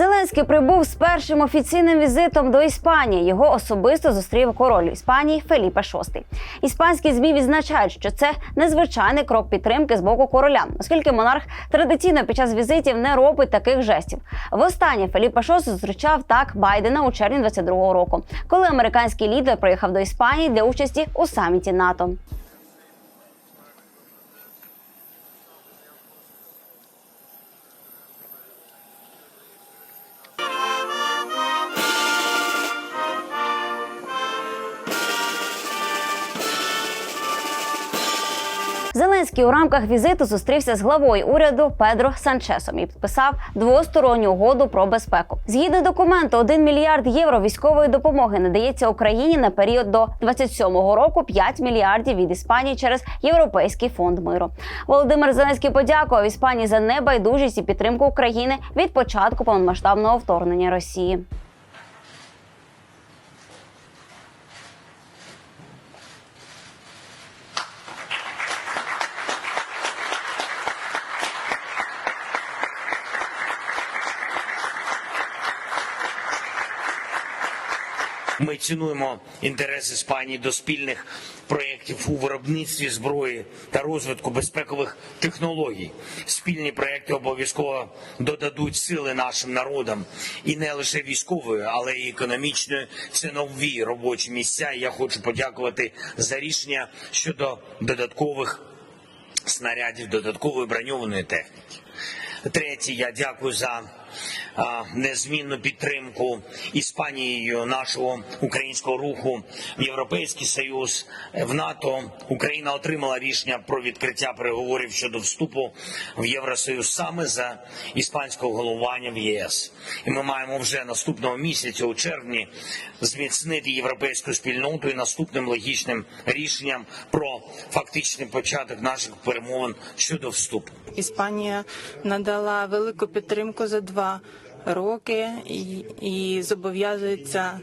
Зеленський прибув з першим офіційним візитом до Іспанії. Його особисто зустрів король Іспанії Феліпе VI. Іспанські змі відзначають, що це незвичайний крок підтримки з боку короля, оскільки монарх традиційно під час візитів не робить таких жестів. Востаннє Феліпе VI зустрічав так Байдена у червні 22-го року, коли американський лідер приїхав до Іспанії для участі у саміті НАТО. Зеленський у рамках візиту зустрівся з главою уряду Педро Санчесом і підписав двосторонню угоду про безпеку. Згідно документу, 1 мільярд євро військової допомоги надається Україні на період до 27-го року. 5 мільярдів від Іспанії через Європейський фонд миру. Володимир Зеленський подякував Іспанії за небайдужість і підтримку України від початку повномасштабного вторгнення Росії. Ми цінуємо інтерес Іспанії до спільних проєктів у виробництві зброї та розвитку безпекових технологій. Спільні проєкти обов'язково додадуть сили нашим народам і не лише військової, але й економічної. Це нові робочі місця. Я хочу подякувати за рішення щодо додаткових снарядів, додаткової броньованої техніки. Третє, я дякую за незмінну підтримку Іспанією нашого українського руху в Європейський Союз в НАТО. Україна отримала рішення про відкриття переговорів щодо вступу в Євросоюз саме за іспанського головування в ЄС. І ми маємо вже наступного місяця у червні зміцнити європейську спільноту і наступним логічним рішенням про фактичний початок наших перемовин щодо вступу. Іспанія надала велику підтримку за два роки і, і зобов'язується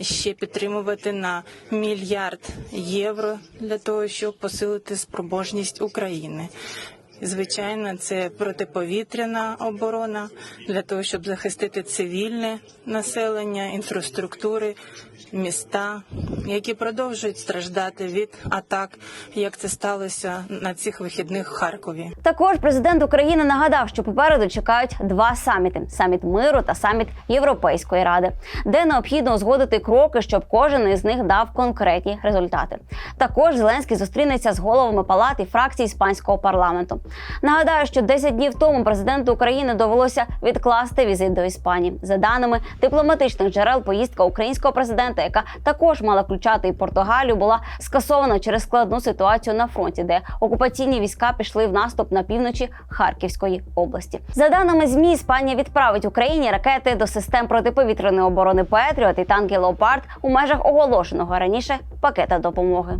ще підтримувати на мільярд євро для того, щоб посилити спроможність України. Звичайно, це протиповітряна оборона для того, щоб захистити цивільне населення, інфраструктури, міста, які продовжують страждати від атак, як це сталося на цих вихідних в Харкові. Також президент України нагадав, що попереду чекають два саміти: саміт миру та саміт Європейської ради, де необхідно узгодити кроки, щоб кожен із них дав конкретні результати. Також Зеленський зустрінеться з головами палат і фракцій іспанського парламенту. Нагадаю, що 10 днів тому президенту України довелося відкласти візит до Іспанії. За даними дипломатичних джерел, поїздка українського президента, яка також мала включати і Португалію, була скасована через складну ситуацію на фронті, де окупаційні війська пішли в наступ на півночі Харківської області. За даними змі, Іспанія відправить Україні ракети до систем протиповітряної оборони Петріот і танки Леопард у межах оголошеного раніше пакета допомоги.